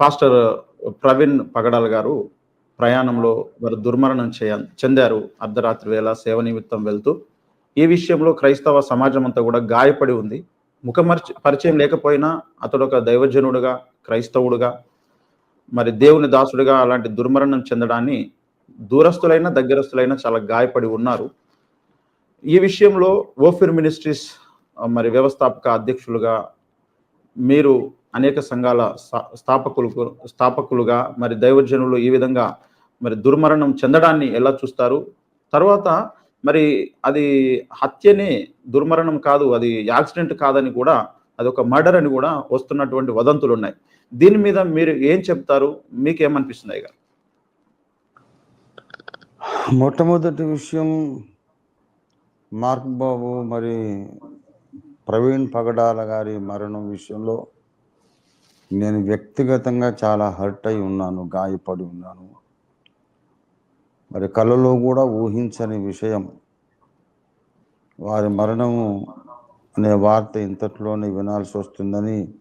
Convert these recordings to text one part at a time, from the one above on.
Pastor Praveen పగడాల్ గారు ప్రయాణంలో వారు దుర్మరణం చేయ చెందారు అర్ధరాత్రి వేళ సేవ నిమిత్తం వెళ్తూ. ఈ విషయంలో క్రైస్తవ సమాజం అంతా కూడా గాయపడి ఉంది. ముఖమర్చి పరిచయం లేకపోయినా అతడు ఒక దైవజనుడుగా క్రైస్తవుడుగా మరి దేవుని దాసుడుగా అలాంటి దుర్మరణం చెందడాన్ని దూరస్తులైన దగ్గరస్తులైన చాలా గాయపడి ఉన్నారు. ఈ విషయంలో ఓఫిర్ మినిస్ట్రీస్ మరి వ్యవస్థాపక అధ్యక్షులుగా మీరు అనేక సంఘాల స్థా- స్థాపకులు స్థాపకులుగా మరి దైవజనులు ఈ విధంగా మరి దుర్మరణం చెందడాన్ని ఎలా చూస్తారు? తర్వాత మరి అది హత్యనే దుర్మరణం కాదు అది యాక్సిడెంట్ కాదని కూడా అది ఒక మర్డర్ అని కూడా వస్తున్నటువంటి వదంతులు ఉన్నాయి దీని మీద మీరు ఏం చెప్తారు? మీకేమనిపిస్తుంది అయ్య గారు మొట్టమొదటి విషయం మార్క్ బాబు మరి ప్రవీణ్ పగడాల గారి మరణం విషయంలో నేను వ్యక్తిగతంగా చాలా హర్ట్ అయి ఉన్నాను గాయపడి ఉన్నాను. మరి కళలో కూడా ఊహించని విషయం. వారి మరణము అనే వార్త ఇంతట్లోనే వినాల్సి వస్తుందని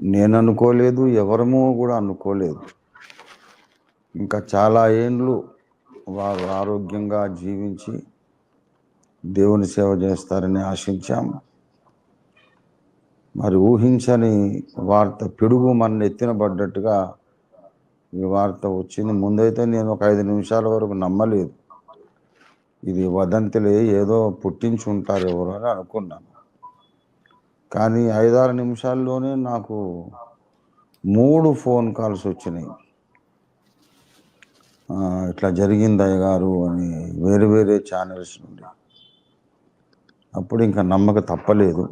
నేను అనుకోలేదు ఎవరమూ కూడా అనుకోలేదు. ఇంకా చాలా ఏండ్లు వారు ఆరోగ్యంగా జీవించి దేవుని సేవ చేస్తారని ఆశించాం. మరి ఊహించని వార్త పిడుగు మన ఎత్తిన పడ్డట్టుగా ఈ వార్త వచ్చింది. ముందైతే నేను ఒక ఐదు నిమిషాల వరకు నమ్మలేదు. ఇది వదంతులే ఏదో పుట్టించి ఉంటారు ఎవరు అని అనుకున్నాను. కానీ ఐదారు నిమిషాల్లోనే నాకు మూడు ఫోన్ కాల్స్ వచ్చినాయి. ఇట్లా జరిగింది అయ్యగారు అని వేరు వేరే ఛానల్స్ నుండి. అప్పుడు ఇంకా నమ్మక తప్పలేదు.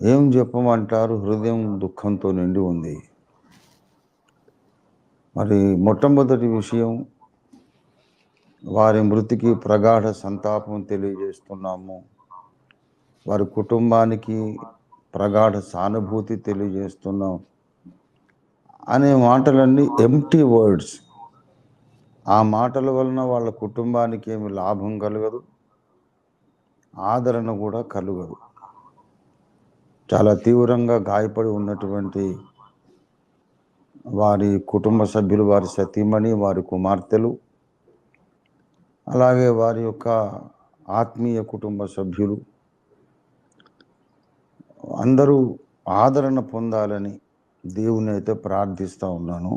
ఏం చెప్పమంటారు? హృదయం దుఃఖంతో నిండి ఉంది. మరి మొట్టమొదటి విషయం వారి మృతికి ప్రగాఢ సంతాపం తెలియజేస్తున్నాము. వారి కుటుంబానికి ప్రగాఢ సానుభూతి తెలియజేస్తున్నాం అనే మాటలన్నీ ఎంటీ వర్డ్స్ ఆ మాటల వలన వాళ్ళ కుటుంబానికి ఏమి లాభం కలగదు ఆదరణ కూడా కలగదు. చాలా తీవ్రంగా గాయపడి ఉన్నటువంటి వారి కుటుంబ సభ్యులు వారి సతీమణి వారి కుమార్తెలు అలాగే వారి యొక్క ఆత్మీయ కుటుంబ సభ్యులు అందరూ ఆదరణ పొందాలని దేవుని అయితే ప్రార్థిస్తూ ఉన్నాను.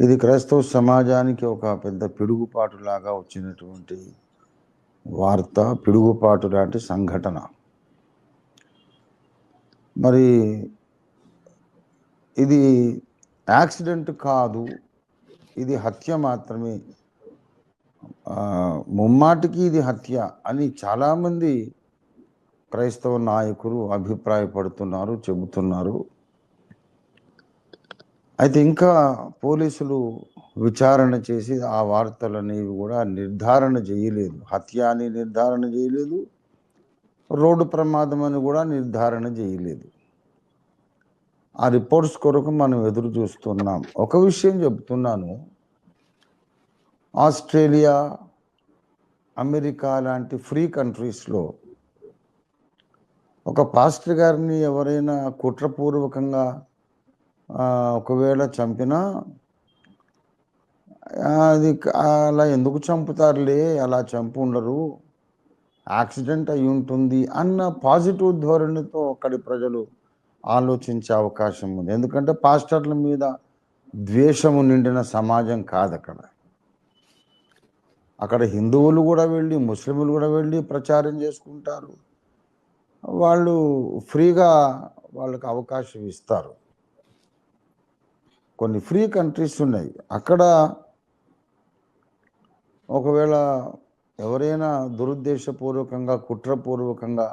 ఇది క్రైస్తవ సమాజానికి ఒక పెద్ద పిడుగుపాటు లాగా వచ్చినటువంటి వార్త పిడుగుపాటు లాంటి సంఘటన. మరి ఇది యాక్సిడెంట్ కాదు ఇది హత్య మాత్రమే. ముమ్మాటికి ఇది హత్య అని చాలామంది క్రైస్తవ నాయకులు అభిప్రాయపడుతున్నారు చెబుతున్నారు. అయితే ఇంకా పోలీసులు విచారణ చేసి ఆ వార్తలనేవి కూడా నిర్ధారణ చేయలేదు. హత్య అని నిర్ధారణ చేయలేదు. రోడ్డు ప్రమాదం అని కూడా నిర్ధారణ చేయలేదు. ఆ రిపోర్ట్స్ కొరకు మనం ఎదురు చూస్తున్నాం. ఒక విషయం చెప్తున్నాను ఆస్ట్రేలియా అమెరికా లాంటి ఫ్రీ కంట్రీస్లో ఒక పాస్టర్ గారిని ఎవరైనా కుట్రపూర్వకంగా ఒకవేళ చంపినా అది అలా ఎందుకు చంపుతారులే? అలా చంపు ఉండరు యాక్సిడెంట్ అయి ఉంటుంది అన్న పాజిటివ్ ధోరణితో అక్కడి ప్రజలు ఆలోచించే అవకాశం ఉంది. ఎందుకంటే పాస్టర్ల మీద ద్వేషము నిండిన సమాజం కాదు అక్కడ. అక్కడ హిందువులు కూడా వెళ్ళి ముస్లింలు కూడా వెళ్ళి ప్రచారం చేసుకుంటారు. వాళ్ళు ఫ్రీగా వాళ్ళకి అవకాశం ఇస్తారు. కొన్ని ఫ్రీ కంట్రీస్ ఉన్నాయి. అక్కడ ఒకవేళ ఎవరైనా దురుద్దేశపూర్వకంగా కుట్రపూర్వకంగా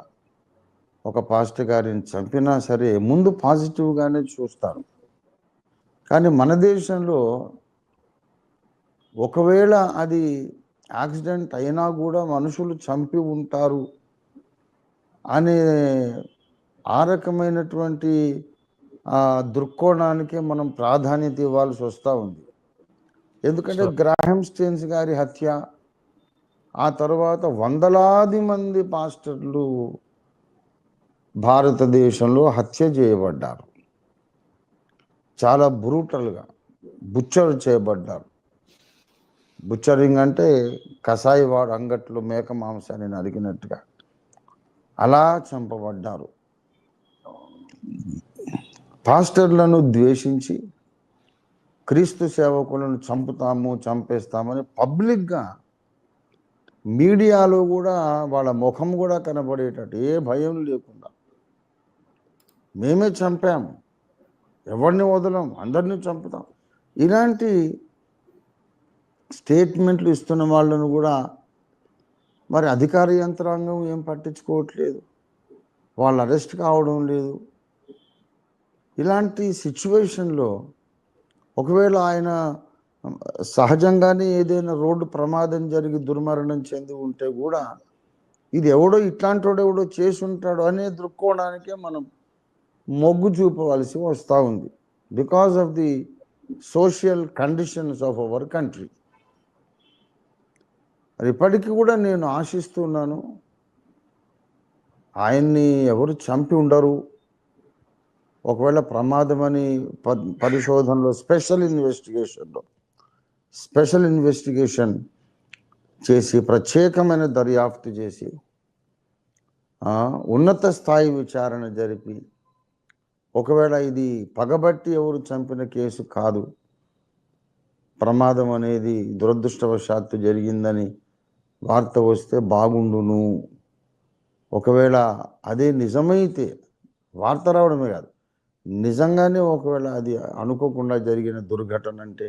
ఒక పాస్టర్ గారిని చంపినా సరే ముందు పాజిటివ్గానే చూస్తారు. కానీ మన దేశంలో ఒకవేళ అది యాక్సిడెంట్ అయినా కూడా మనుషులు చంపి ఉంటారు అనే ఆ రకమైనటువంటి దృక్కోణానికి మనం ప్రాధాన్యత ఇవ్వాల్సి వస్తూ ఉంది. ఎందుకంటే గ్రాహం స్టేన్స్ గారి హత్య ఆ తర్వాత వందలాది మంది పాస్టర్లు భారతదేశంలో హత్య చేయబడ్డారు. చాలా బ్రూటల్గా బుచ్చర్ చేయబడ్డారు. బుచ్చరింగ్ అంటే కసాయి వాడు అంగట్లో మేక మాంసాన్ని నరికినట్టుగా అలా చంపబడ్డారు. పాస్టర్లను ద్వేషించి క్రీస్తు సేవకులను చంపుతాము చంపేస్తామని పబ్లిక్గా మీడియాలో కూడా వాళ్ళ ముఖం కూడా కనబడేటట్టు ఏ భయం లేకుండా మేమే చంపాము ఎవరిని వదలం? అందరినీ చంపుతాం. ఇలాంటి స్టేట్మెంట్లు ఇస్తున్న వాళ్ళను కూడా మరి అధికార యంత్రాంగం ఏం పట్టించుకోవట్లేదు. వాళ్ళు అరెస్ట్ కావడం లేదు. ఇలాంటి సిచ్యువేషన్లో ఒకవేళ ఆయన సహజంగానే ఏదైనా రోడ్డు ప్రమాదం జరిగి దుర్మరణం చెంది ఉంటే కూడా ఇది ఎవడో ఇట్లాంటి వాడు ఎవడో చేసి ఉంటాడు అనే దృక్కోవడానికే మనం మొగ్గు చూపవలసి వస్తూ ఉంది. Because of the social conditions of our country మరి ఇప్పటికీ కూడా నేను ఆశిస్తున్నాను ఆయన్ని ఎవరు చంపి ఉండరు. ఒకవేళ ప్రమాదమని ప- పరిశోధనలో స్పెషల్ ఇన్వెస్టిగేషన్లో స్పెషల్ ఇన్వెస్టిగేషన్ చేసి ప్రత్యేకమైన దర్యాప్తు చేసి ఉన్నత స్థాయి విచారణ జరిపి ఒకవేళ ఇది పగబట్టి ఎవరు చంపిన కేసు కాదు ప్రమాదం అనేది దురదృష్టవశాత్తు జరిగిందని వార్త వస్తే బాగుండును. ఒకవేళ అదే నిజమైతే వార్త రావడమే కాదు నిజంగానే ఒకవేళ అది అనుకోకుండా జరిగిన దుర్ఘటన అంటే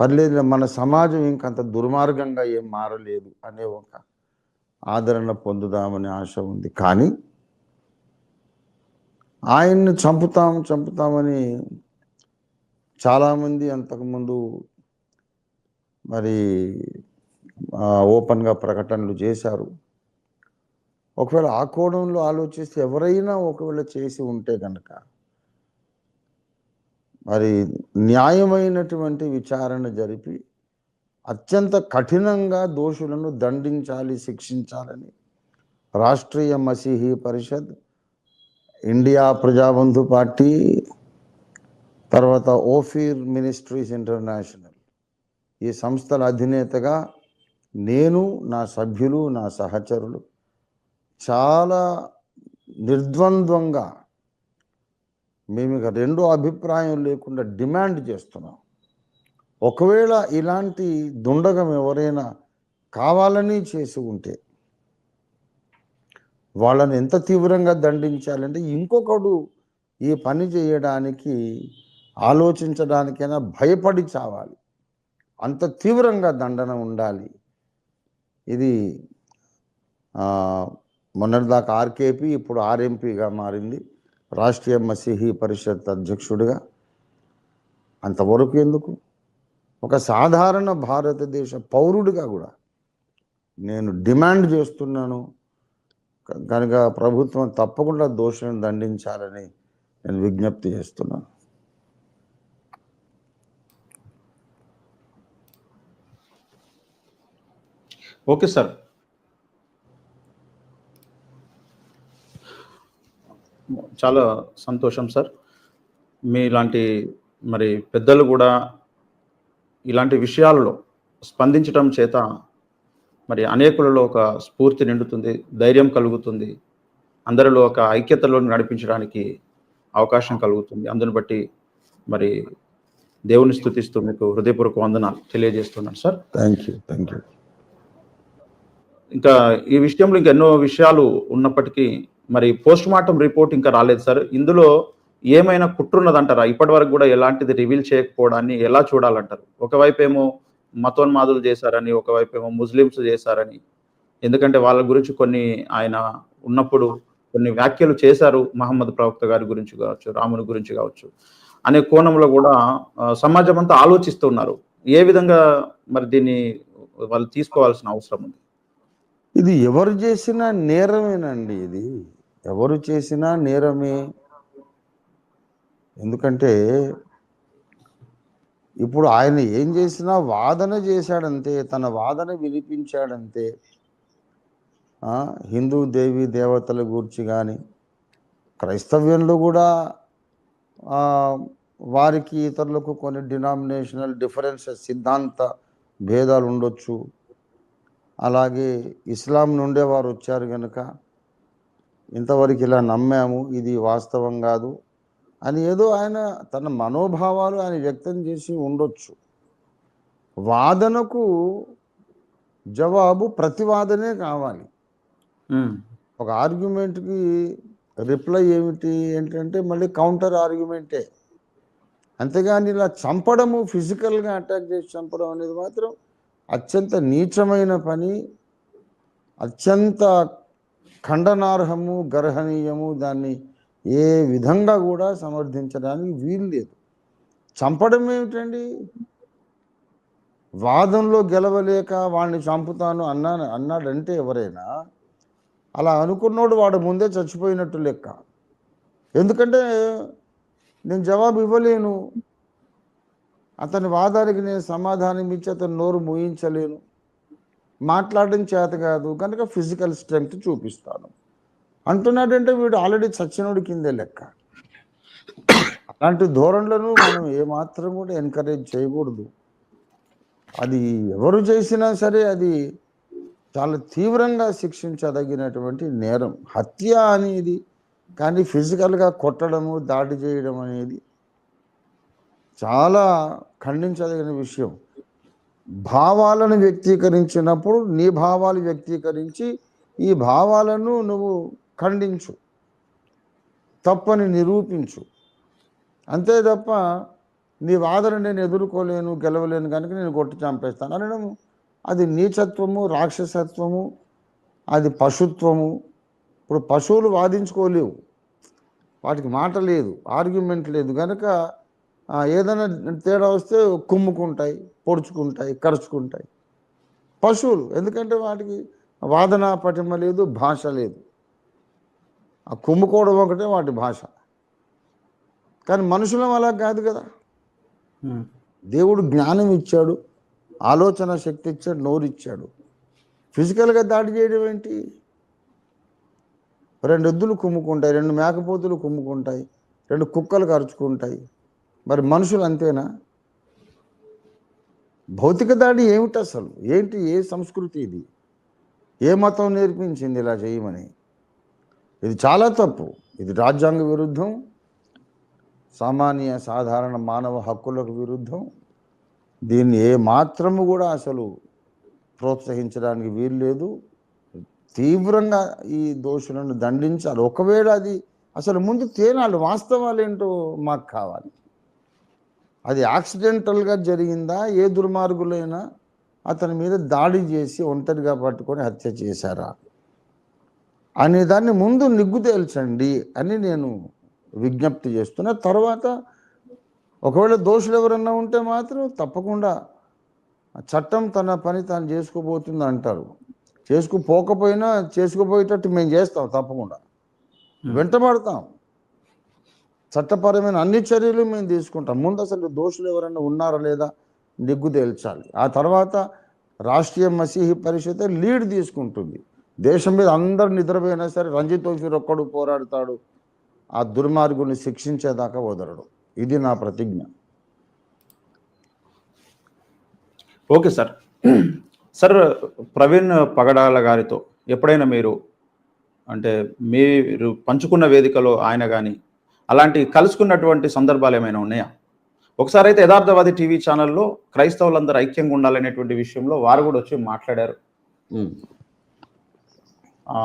పర్లేదు మన సమాజం ఇంకంత దుర్మార్గంగా ఏం మారలేదు అనే ఒక ఆదరణ పొందుదామనే ఆశ ఉంది. కానీ ఆయన్ని చంపుతాం చంపుతామని చాలామంది అంతకుముందు మరి ఓపెన్గా ప్రకటనలు చేశారు. ఒకవేళ ఆ కోణంలో ఆలోచిస్తే ఎవరైనా ఒకవేళ చేసి ఉంటే కనుక మరి న్యాయమైనటువంటి విచారణ జరిపి అత్యంత కఠినంగా దోషులను దండించాలి శిక్షించాలని రాష్ట్రీయ మసీహీ పరిషత్ ఇండియా ప్రజాబంధు పార్టీ తర్వాత ఓఫీర్ మినిస్ట్రీస్ ఇంటర్నేషనల్ ఈ సంస్థల అధినేతగా నేను నా సభ్యులు నా సహచరులు చాలా నిర్ద్వంద్వంగా మేము ఇక రెండో అభిప్రాయం లేకుండా డిమాండ్ చేస్తున్నాం. ఒకవేళ ఇలాంటి దుండగం ఎవరైనా కావాలని చేసి ఉంటే వాళ్ళని ఎంత తీవ్రంగా దండించాలంటే ఇంకొకడు ఈ పని చేయడానికి ఆలోచించడానికైనా భయపడి చావాలి. అంత తీవ్రంగా దండన ఉండాలి. ఇది మొన్నటిదాకా ఆర్కేపీ ఇప్పుడు ఆర్ఎంపీగా మారింది. రాష్ట్రీయ మసీహీ పరిషత్ అధ్యక్షుడిగా? అంతవరకు ఎందుకు? ఒక సాధారణ భారతదేశ పౌరుడిగా కూడా నేను డిమాండ్ చేస్తున్నాను. కనుక ప్రభుత్వం తప్పకుండా దోషులను దండించాలని నేను విజ్ఞప్తి చేస్తున్నాను. Okay sir. చాలా సంతోషం సార్. మీలాంటి మరి పెద్దలు కూడా ఇలాంటి విషయాలలో స్పందించటం చేత మరి అనేకులలో ఒక స్ఫూర్తి నిండుతుంది ధైర్యం కలుగుతుంది. అందరిలో ఒక ఐక్యతలో నడిపించడానికి అవకాశం కలుగుతుంది. అందుని బట్టి మరి దేవుని స్థుతిస్తూ మీకు హృదయపూర్వక వందనాలు తెలియజేస్తున్నాను sir. Thank you thank you ఇంకా ఈ విషయంలో ఇంకా ఎన్నో విషయాలు ఉన్నప్పటికీ మరి పోస్ట్ మార్టం రిపోర్ట్ ఇంకా రాలేదు సార్. ఇందులో ఏమైనా కుట్రున్నదంటారా? ఇప్పటి వరకు కూడా ఎలాంటిది రివీల్ చేయకపోవడాన్ని ఎలా చూడాలంటారు? ఒకవైపు ఏమో మతోన్మాదులు చేశారని ఒకవైపు ఏమో ముస్లిమ్స్ చేశారని. ఎందుకంటే వాళ్ళ గురించి కొన్ని ఆయన ఉన్నప్పుడు కొన్ని వ్యాఖ్యలు చేశారు మహమ్మద్ ప్రవక్త గారి గురించి కావచ్చు రాముని గురించి కావచ్చు అనే కోణంలో కూడా సమాజం అంతా ఆలోచిస్తున్నారు ఏ విధంగా మరి దీన్ని వాళ్ళు తీసుకోవాల్సిన అవసరం ఉంది? ఇది ఎవరు చేసినా నేరమేనండి ఇది. ఎవరు చేసినా నేరమే. ఎందుకంటే ఇప్పుడు ఆయన ఏం చేసినా వాదన చేశాడంతే తన వాదన వినిపించాడంతే. హిందూ దేవి దేవతల గురించి కానీ క్రైస్తవ్యంలో కూడా వారికి ఇతరులకు కొన్ని డినామినేషనల్ డిఫరెన్సెస్ సిద్ధాంత భేదాలు ఉండొచ్చు అలాగే ఇస్లాం నుండే వారు వచ్చారు కనుక ఇంతవరకు ఇలా నమ్మాము ఇది వాస్తవం కాదు అని ఏదో ఆయన తన మనోభావాలు ఆయన వ్యక్తం చేసి ఉండొచ్చు. వాదనకు జవాబు ప్రతివాదనే కావాలి. ఒక ఆర్గ్యుమెంట్కి రిప్లై ఏమిటి ఏంటంటే మళ్ళీ కౌంటర్ ఆర్గ్యుమెంటే. అంతేగాని ఇలా చంపడము ఫిజికల్గా అటాక్ చేసి చంపడం అనేది మాత్రం అత్యంత నీచమైన పని అత్యంత ఖండనార్హము గర్హనీయము దాన్ని ఏ విధంగా కూడా సమర్థించడానికి వీలు లేదు. చంపడం ఏమిటండి? వాదంలో గెలవలేక వాడిని చంపుతాను అన్నా అన్నాడంటే ఎవరైనా అలా అనుకున్నోడు వాడు ముందే చచ్చిపోయినట్టు లెక్క. ఎందుకంటే నేను జవాబు ఇవ్వలేను. అతని వాదానికి నేను సమాధానం ఇచ్చి అతను నోరు మూయించలేను. మాట్లాడడం చేత కాదు కనుక ఫిజికల్ స్ట్రెంగ్త్ చూపిస్తాను. అంటున్నాడంటే వీడు ఆల్రెడీ చచ్చినోడి కిందే లెక్క. అలాంటి ధోరణులను మనం ఏమాత్రం కూడా ఎంకరేజ్ చేయకూడదు. అది ఎవరు చేసినా సరే అది చాలా తీవ్రంగా శిక్షించదగినటువంటి నేరం. హత్య అనేది కానీ ఫిజికల్గా కొట్టడము దాడి చేయడం అనేది చాలా ఖండించదగిన విషయం. భావాలను వ్యక్తీకరించినప్పుడు నీ భావాలు వ్యక్తీకరించి ఈ భావాలను నువ్వు ఖండించు. తప్పని నిరూపించు. అంతే తప్ప నీ వాదన నేను ఎదుర్కోలేను గెలవలేను కనుక నేను కొట్టి చంపేస్తాను అనడం అది నీచత్వము రాక్షసత్వము అది పశుత్వము. ఇప్పుడు పశువులు వాదించుకోలేవు. వాటికి మాట లేదు ఆర్గ్యుమెంట్ లేదు. కనుక ఏదైనా తేడా వస్తే కుమ్ముకుంటాయి పొడుచుకుంటాయి కరుచుకుంటాయి. పశువులు ఎందుకంటే వాటికి వాదన పటిమ లేదు భాష లేదు. ఆ కుమ్ముకోవడం ఒకటే వాటి భాష. కానీ మనుషులం అలా కాదు కదా. దేవుడు జ్ఞానం ఇచ్చాడు ఆలోచన శక్తి ఇచ్చాడు నోరు ఇచ్చాడు ఫిజికల్గా దాడి చేయడం ఏంటి? రెండు ఎద్దులు కుమ్ముకుంటాయి రెండు మేకపోతులు కుమ్ముకుంటాయి రెండు కుక్కలు కరుచుకుంటాయి. మరి మనుషులు అంతేనా? భౌతిక దాడి ఏమిటి అసలు? ఏంటి ఏ సంస్కృతి ఇది? ఏ మతం నేర్పించింది ఇలా చేయమని? ఇది చాలా తప్పు. ఇది రాజ్యాంగ విరుద్ధం. సామాన్య సాధారణ మానవ హక్కులకు విరుద్ధం. దీన్ని ఏ మాత్రము కూడా అసలు ప్రోత్సహించడానికి వీలు లేదు. తీవ్రంగా ఈ దోషులను దండించాలి. ఒకవేళ అది అసలు ముందు తేనాలి. వాస్తవాలు ఏంటో మాకు కావాలి. అది యాక్సిడెంటల్గా జరిగిందా? ఏ దుర్మార్గులైనా అతని మీద దాడి చేసి ఒంటరిగా పట్టుకొని హత్య చేశారా? అనే దాన్ని ముందు నిగ్గు తేల్చండి అని నేను విజ్ఞప్తి చేస్తున్నా. తర్వాత ఒకవేళ దోషులు ఎవరన్నా ఉంటే మాత్రం తప్పకుండా చట్టం తన పని తాను చేసుకోబోతుంది అంటారు. చేసుకుపోకపోయినా చేసుకుపోయేటట్టు మేము చేస్తాం తప్పకుండా. వెంటబడతాం. చట్టపరమైన అన్ని చర్యలు మేము తీసుకుంటాం. ముందు అసలు దోషులు ఎవరైనా ఉన్నారా లేదా నిగ్గు తేల్చాలి. ఆ తర్వాత రాష్ట్రీయ మసీహి పరిషత్ లీడ్ తీసుకుంటుంది. దేశం మీద అందరు నిద్రపోయినా సరే రంజిత్ తోఫీర్ ఒక్కడు పోరాడతాడు. ఆ దుర్మార్గుని శిక్షించేదాకా వదలడు. ఇది నా ప్రతిజ్ఞ. Okay sir. Sir Praveen Pagadala గారితో ఎప్పుడైనా మీరు అంటే మీరు పంచుకున్న వేదికలో ఆయన కానీ అలాంటి కలుసుకున్నటువంటి సందర్భాలు ఏమైనా ఉన్నాయా? ఒకసారి అయితే యథార్థవాది టీవీ ఛానల్లో క్రైస్తవులందరూ ఐక్యంగా ఉండాలనేటువంటి విషయంలో వారు కూడా వచ్చి మాట్లాడారు. ఆ,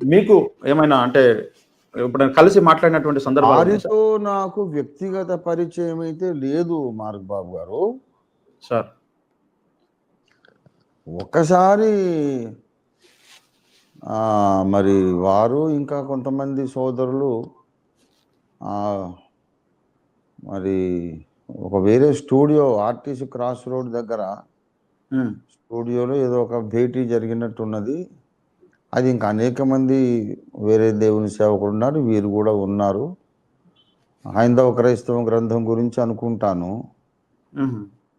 మీకు ఏమైనా అంటే ఎప్పుడైనా కలిసి మాట్లాడినటువంటి సందర్భాలు ఉన్నాయా? సార్? వారితో నాకు వ్యక్తిగత పరిచయం అయితే లేదు మార్క్ బాబు గారు. సార్. ఒక్కసారి ఆ, మరి వారు ఇంకా కొంతమంది సోదరులు మరి ఒక వేరే స్టూడియో ఆర్టీసీ క్రాస్ రోడ్ దగ్గర స్టూడియోలో ఏదో ఒక భేటీ జరిగినట్టున్నది. అది ఇంకా అనేక మంది వేరే దేవుని సేవకులు ఉన్నారు వీరు కూడా ఉన్నారు. హైందవ క్రైస్తవ గ్రంథం గురించి అనుకుంటాను.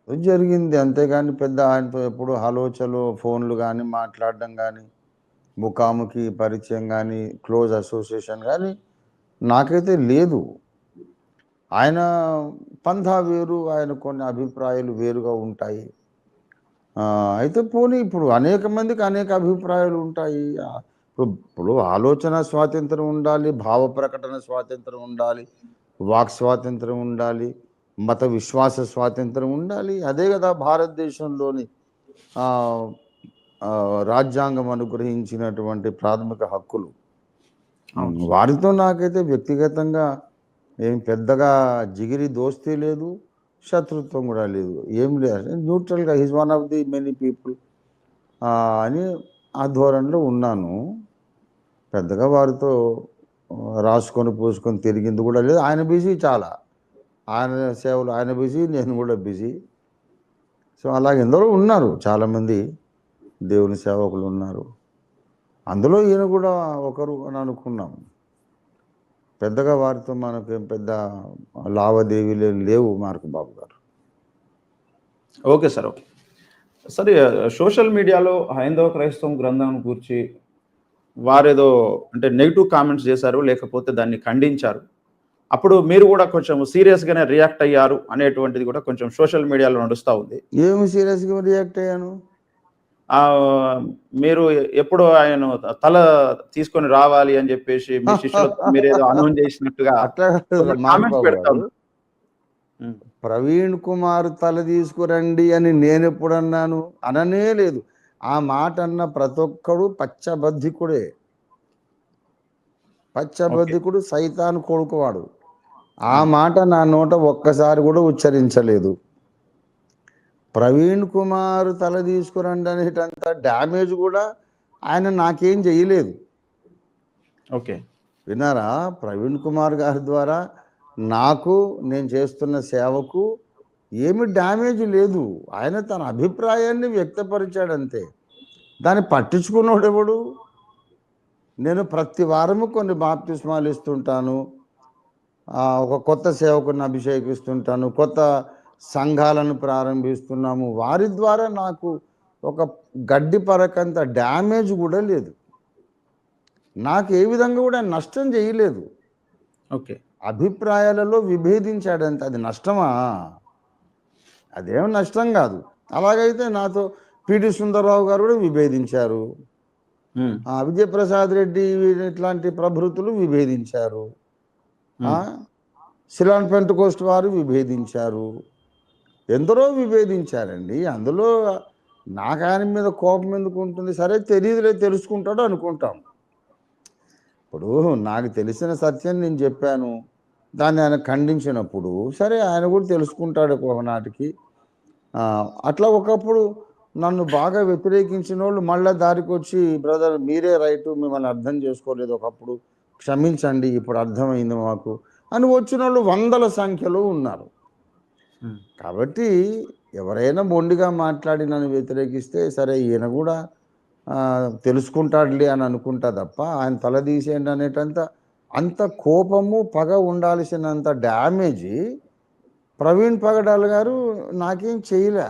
జరిగింది అంతేగాని పెద్ద ఆయనతో ఎప్పుడు హలోచలో ఫోన్లు కానీ మాట్లాడడం కానీ ముఖాముఖి పరిచయం కానీ క్లోజ్ అసోసియేషన్ కానీ నాకైతే లేదు. ఆయన పంథా వేరు ఆయన కొన్ని అభిప్రాయాలు వేరుగా ఉంటాయి. అయితే పోనీ ఇప్పుడు అనేక మందికి అనేక అభిప్రాయాలు ఉంటాయి. ఇప్పుడు ఇప్పుడు ఆలోచన స్వాతంత్రం ఉండాలి భావ ప్రకటన స్వాతంత్రం ఉండాలి వాక్ స్వాతంత్రం ఉండాలి మత విశ్వాస స్వాతంత్రం ఉండాలి. అదే కదా భారతదేశంలోని రాజ్యాంగం అనుగ్రహించినటువంటి ప్రాథమిక హక్కులు. వారితో నాకైతే వ్యక్తిగతంగా ఏం పెద్దగా జిగిరి దోస్తీ లేదు శత్రుత్వం కూడా లేదు. ఏం లేదు. న్యూట్రల్గా his one of the many people అని ఆ ధోరణిలో ఉన్నాను. పెద్దగా వారితో రాసుకొని పూసుకొని తిరిగింది కూడా లేదు. ఆయన బిజీ చాలా. ఆయన సేవలు ఆయన బిజీ నేను కూడా బిజీ. సో అలాగే ఎందరో ఉన్నారు. చాలామంది దేవుని సేవకులు ఉన్నారు. అందులో ఈయన కూడా ఒకరు అని అనుకున్నాం. పెద్దగా వారితో మనకు ఏం పెద్ద లావాదేవీలు లేవు మార్కు బాబు గారు. Okay sir okay. సరే సోషల్ మీడియాలో హైందవ క్రైస్తవం గ్రంథం గురించి వారేదో అంటే నెగిటివ్ కామెంట్స్ చేశారు లేకపోతే దాన్ని ఖండించారు. అప్పుడు మీరు కూడా కొంచెం serious గానే రియాక్ట్ అయ్యారు అనేటువంటిది కూడా కొంచెం సోషల్ మీడియాలో నడుస్తూ ఉంది. ఏమి సీరియస్గా రియాక్ట్ అయ్యాను? మీరు ఎప్పుడు ఆయన తల తీసుకొని రావాలి అని చెప్పేసి మీ శిష్యులకు మీరు ఏదో అనౌన్స్ చేసినట్టుగా అట్లా కాదు కొందరు మార్కు comments బాబు పెడతా. గారు. ప్రవీణ్ కుమార్ తల తీసుకురండి అని నేను ఎప్పుడు అన్నాను అననే లేదు. ఆ మాట అన్న ప్రతి ఒక్కడు పచ్చబద్ధికుడే. పచ్చబద్ధికుడు సైతాన్ కొడుకువాడు. ఆ మాట నా నోట ఒక్కసారి కూడా ఉచ్చరించలేదు. ప్రవీణ్ కుమార్ తల తీసుకురండి అనేటంత డ్యామేజ్ కూడా ఆయన నాకేం చేయలేదు. ఓకే. విన్నారా? ప్రవీణ్ కుమార్ గారి ద్వారా నాకు నేను చేస్తున్న సేవకు ఏమి డ్యామేజ్ లేదు. ఆయన తన అభిప్రాయాన్ని వ్యక్తపరిచాడు అంతే దాన్ని పట్టించుకున్నాడు ఎవడు? నేను ప్రతి వారము కొన్ని బాప్తిస్మాలు ఇస్తుంటాను. ఒక కొత్త సేవకుని అభిషేకిస్తుంటాను. కొత్త సంఘాలను ప్రారంభిస్తున్నాము. వారి ద్వారా నాకు ఒక గడ్డి పరకంత డ్యామేజ్ కూడా లేదు. నాకు ఏ విధంగా కూడా నష్టం చేయలేదు. ఓకే. అభిప్రాయాలలో విభేదించాడంతే అది నష్టమా? అదేం నష్టం కాదు. అలాగైతే నాతో పిటి సుందరరావు గారు కూడా విభేదించారు. విజయప్రసాద్ రెడ్డి ఇట్లాంటి ప్రభృతులు విభేదించారు. ఆ, శిలాన్ పెంటకోస్ట్ వారు విభేదించారు. ఎందరో విభేదించారండి. అందులో నాకు ఆయన మీద కోపం ఎందుకు ఉంటుంది? సరే తెలియదులే తెలుసుకుంటాడు అనుకుంటాం. ఇప్పుడు నాకు తెలిసిన సత్యం నేను చెప్పాను. దాన్ని ఆయన ఖండించినప్పుడు సరే ఆయన కూడా తెలుసుకుంటాడు ఒకనాటికి. అట్లా ఒకప్పుడు నన్ను బాగా వ్యతిరేకించిన వాళ్ళు మళ్ళీ దారికి వచ్చి బ్రదర్ మీరే రైట్ మిమ్మల్ని అర్థం చేసుకోలేదు ఒకప్పుడు. క్షమించండి ఇప్పుడు అర్థమైంది మాకు. అని వచ్చిన వాళ్ళు వందల సంఖ్యలో ఉన్నారు. కాబట్టి ఎవరైనా మొండిగా మాట్లాడి నన్ను వ్యతిరేకిస్తే సరే ఈయన కూడా తెలుసుకుంటాడులే అని అనుకుంటా తప్ప ఆయన తల తీసేయండి అనేటంత అంత కోపము పగ ఉండాల్సినంత డ్యామేజీ ప్రవీణ్ పగడాల్ గారు నాకేం చేయలే.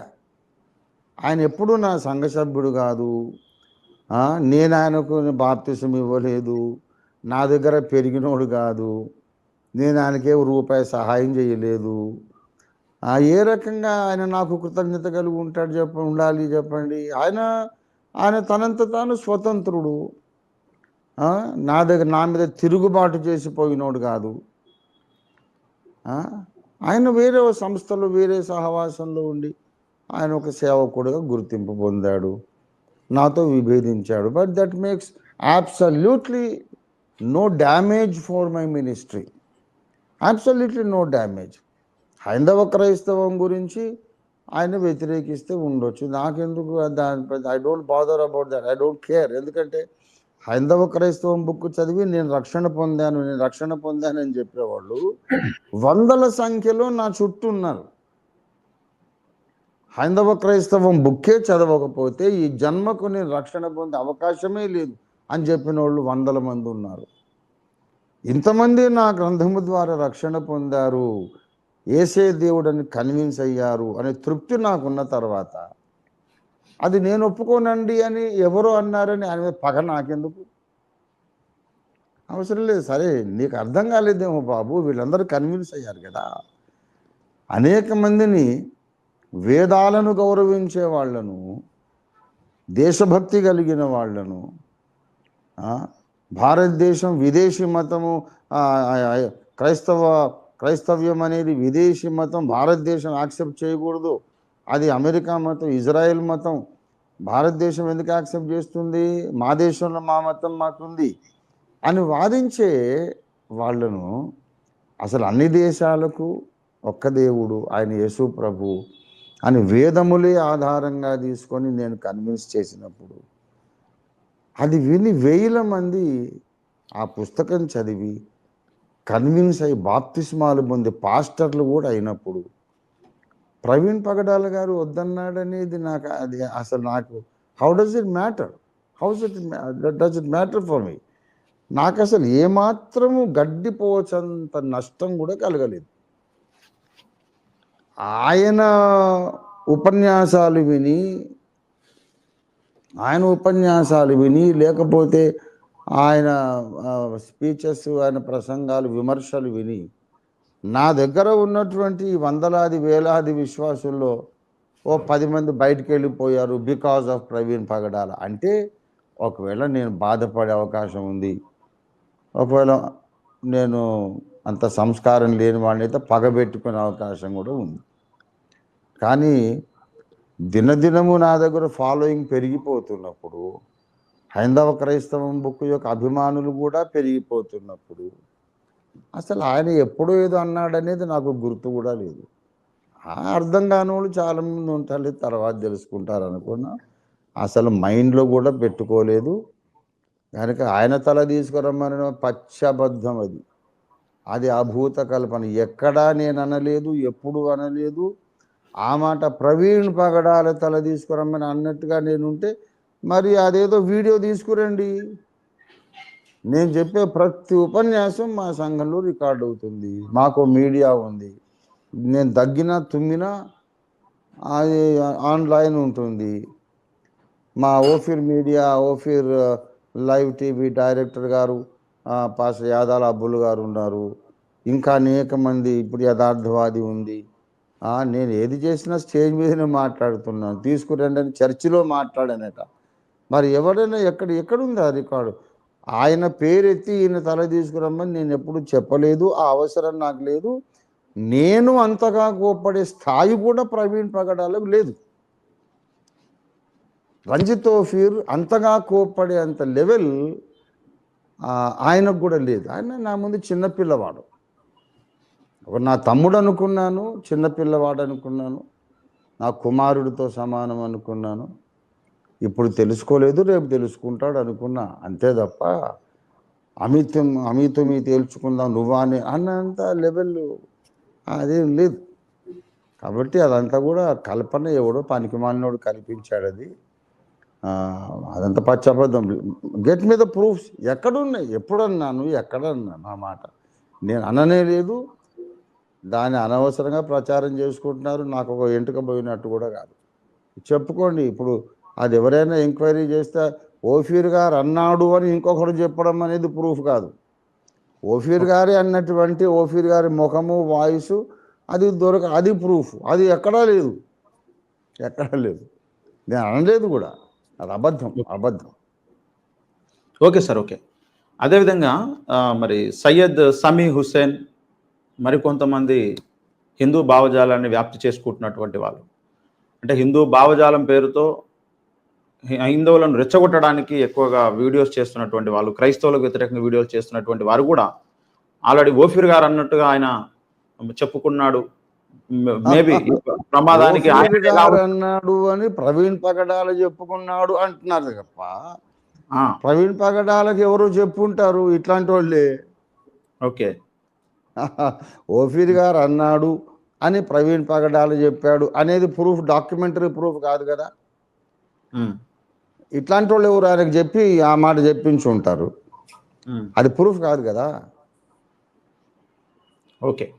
ఆయన ఎప్పుడు నా సంఘ సభ్యుడు కాదు. నేను ఆయనకు బాప్తిసం ఇవ్వలేదు. నా దగ్గర పెరిగినోడు కాదు. నేను ఆయనకే రూపాయి సహాయం చేయలేదు. ఆ, ఏ రకంగా ఆయన నాకు కృతజ్ఞత కలిగి ఉంటాడు చెప్ప ఉండాలి చెప్పండి. ఆయన ఆయన తనంత తాను స్వతంత్రుడు. నా దగ్గర నా మీద తిరుగుబాటు చేసిపోయినోడు కాదు. ఆయన వేరే సంస్థలో వేరే సహవాసంలో ఉండి ఆయన ఒక సేవకుడుగా గుర్తింపు పొందాడు. నాతో విభేదించాడు. But that makes absolutely no damage for my ministry absolutely no damage హైందవ క్రైస్తవం గురించి ఆయన వ్యతిరేకిస్తే ఉండొచ్చు. నాకెందుకు దాని I don't bother about that I don't care ఎందుకంటే హైందవ క్రైస్తవం బుక్ చదివి నేను రక్షణ పొందాను నేను రక్షణ పొందాను అని చెప్పేవాళ్ళు వందల సంఖ్యలో నా చుట్టూ ఉన్నారు. హైందవ క్రైస్తవం బుక్కే చదవకపోతే ఈ జన్మకు నేను రక్షణ పొందే అవకాశమే లేదు అని చెప్పిన వాళ్ళు వందల మంది ఉన్నారు. ఇంతమంది నా గ్రంథము ద్వారా రక్షణ పొందారు. ఏసే దేవుడని కన్విన్స్ అయ్యారు అనే తృప్తి నాకున్న తర్వాత అది నేను ఒప్పుకోనండి అని ఎవరు అన్నారని ఆయన మీద పగ నాకెందుకు? అవసరం లేదు. సరే నీకు అర్థం కాలేదేమో బాబు వీళ్ళందరూ కన్విన్స్ అయ్యారు కదా. అనేక మందిని వేదాలను గౌరవించే వాళ్ళను దేశభక్తి కలిగిన వాళ్ళను భారతదేశం విదేశీ మతము క్రైస్తవ క్రైస్తవ్యం అనేది విదేశీ మతం భారతదేశం యాక్సెప్ట్ చేయకూడదు. అది అమెరికా మతం ఇజ్రాయెల్ మతం. భారతదేశం ఎందుకు యాక్సెప్ట్ చేస్తుంది? మా దేశంలో మా మతం మాకుంది అని వాదించే వాళ్ళను అసలు అన్ని దేశాలకు ఒక్క దేవుడు ఆయన యేసు ప్రభు అని వేదములే ఆధారంగా తీసుకొని నేను కన్విన్స్ చేసినప్పుడు అది విని వేల మంది ఆ పుస్తకం చదివి కన్విన్స్ అయ్యి బాప్తిస్మాలు పొంది పాస్టర్లు కూడా అయినప్పుడు ప్రవీణ్ పగడాల గారు వద్దన్నాడనేది నాకు అది అసలు నాకు how does it matter how's it does it matter for me నాకు అసలు ఏమాత్రము గడ్డిపోవచ్చంత నష్టం కూడా కలగలేదు. ఆయన ఉపన్యాసాలు విని ఆయన ఉపన్యాసాలు విని లేకపోతే ఆయన స్పీచెస్ ఆయన ప్రసంగాలు విమర్శలు విని నా దగ్గర ఉన్నటువంటి వందలాది వేలాది విశ్వాసుల్లో ఓ పది మంది బయటికి వెళ్ళిపోయారు బికాజ్ ఆఫ్ ప్రవీణ్ పగడాల. అంటే ఒకవేళ నేను బాధపడే అవకాశం ఉంది ఒకవేళ నేను అంత సంస్కారం లేని వాడిని అయితే పగబెట్టుకునే అవకాశం కూడా ఉంది. కానీ దినదినము నా దగ్గర ఫాలోయింగ్ పెరిగిపోతున్నప్పుడు హైందవ క్రైస్తవం బుక్ యొక్క అభిమానులు కూడా పెరిగిపోతున్నప్పుడు అసలు ఆయన ఎప్పుడో ఏదో అన్నాడనేది నాకు గుర్తు కూడా లేదు. ఆ అర్థం కాని వాళ్ళు చాలామంది ఉంటారు తర్వాత తెలుసుకుంటారు అనుకున్నా. అసలు మైండ్లో కూడా పెట్టుకోలేదు. కనుక ఆయన తల తీసుకురమ్మని పచ్చబద్ధం అది. అది అభూత కల్పన. ఎక్కడా నేను అనలేదు ఎప్పుడు అనలేదు. ఆ మాట ప్రవీణ్ పగడాల తల తీసుకురమ్మని అన్నట్టుగా నేనుంటే మరి అదేదో వీడియో తీసుకురండి. నేను చెప్పే ప్రతి ఉపన్యాసం మా సంఘంలో రికార్డ్ అవుతుంది. మాకు మీడియా ఉంది. నేను తగ్గినా తుమ్మినా అది ఆన్లైన్ ఉంటుంది. మా Ophir media Ophir live TV director గారు పాస్ యాదాల అబ్బులు గారు ఉన్నారు. ఇంకా అనేక మంది ఇప్పుడు యథార్థవాది ఉంది. నేను ఏది చేసినా స్టేజ్ మీదనే మాట్లాడుతున్నాను. తీసుకురండి అని చర్చిలో మాట్లాడానట. మరి ఎవరైనా ఎక్కడ ఎక్కడుంది ఆ రికార్డు? ఆయన పేరెత్తి ఈయన తల తీసుకురమ్మని నేను ఎప్పుడు చెప్పలేదు ఆ అవసరం నాకు లేదు. నేను అంతగా కోప్పడే స్థాయి కూడా ప్రవీణ్ పగడాలకు లేదు. రంజిత్ ఓఫీర్ అంతగా కోప్పడే అంత లెవెల్ ఆయనకు కూడా లేదు. ఆయన నా ముందు చిన్నపిల్లవాడు ఒక నా తమ్ముడు అనుకున్నాను చిన్నపిల్లవాడు అనుకున్నాను నా కుమారుడితో సమానం అనుకున్నాను. ఇప్పుడు తెలుసుకోలేదు రేపు తెలుసుకుంటాడు అనుకున్నా. అంతే తప్ప అమితం అమితమి తేల్చుకుందాం నువ్వా అని అన్నంత లెవెల్ అదేం లేదు. కాబట్టి అదంతా కూడా కల్పన ఎవడో పనికి మాలినోడు కల్పించాడు అది. అదంతా పచ్చబద్ధం గెట్ మీద ప్రూఫ్స్ ఎక్కడున్నాయి? ఎప్పుడన్నాను? ఎక్కడన్నా నా మాట. నేను అననే లేదు. దాన్ని అనవసరంగా ప్రచారం చేసుకుంటున్నారు. నాకు ఒక ఎంటుక పోయినట్టు కూడా కాదు. చెప్పుకోండి ఇప్పుడు అది ఎవరైనా ఎంక్వైరీ చేస్తే ఓఫీర్ గారు అన్నాడు అని ఇంకొకరు చెప్పడం అనేది ప్రూఫ్ కాదు. ఓఫీర్ గారి అన్నటువంటి ఓఫీర్ గారి ముఖము వాయిస్ అది దొరక అది ప్రూఫ్. అది ఎక్కడా లేదు. ఎక్కడా లేదు. నేను అనలేదు కూడా. అది అబద్ధం అబద్ధం. Okay sir okay. అదేవిధంగా మరి సయ్యద్ సమీ హుస్సేన్ మరికొంతమంది హిందూ భావజాలాన్ని వ్యాప్తి చేసుకుంటున్నటువంటి వాళ్ళు. అంటే హిందూ భావజాలం పేరుతో హైందవులను రెచ్చగొట్టడానికి ఎక్కువగా వీడియోస్ చేస్తున్నటువంటి వాళ్ళు క్రైస్తవులకు వ్యతిరేకంగా వీడియోస్ చేస్తున్నటువంటి వారు కూడా ఆల్రెడీ ఓఫీర్ గారు అన్నట్టుగా ఆయన చెప్పుకున్నాడు. మేబీ ప్రమాదానికి అన్నాడు అని ప్రవీణ్ పగడాల చెప్పుకున్నాడు అంటున్నారు తప్ప ప్రవీణ్ పగడాలకు ఎవరు చెప్పుంటారు? ఇట్లాంటి వాళ్ళే. ఓకే. ఓఫీర్ గారు అన్నాడు అని ప్రవీణ్ పగడాలు చెప్పాడు. అనేది ప్రూఫ్ డాక్యుమెంటరీ ప్రూఫ్ కాదు కదా. ఇట్లాంటి వాళ్ళు ఎవరు ఆయనకు చెప్పి ఆ మాట చెప్పించి ఉంటారు. అది ప్రూఫ్ కాదు కదా. ఓకే.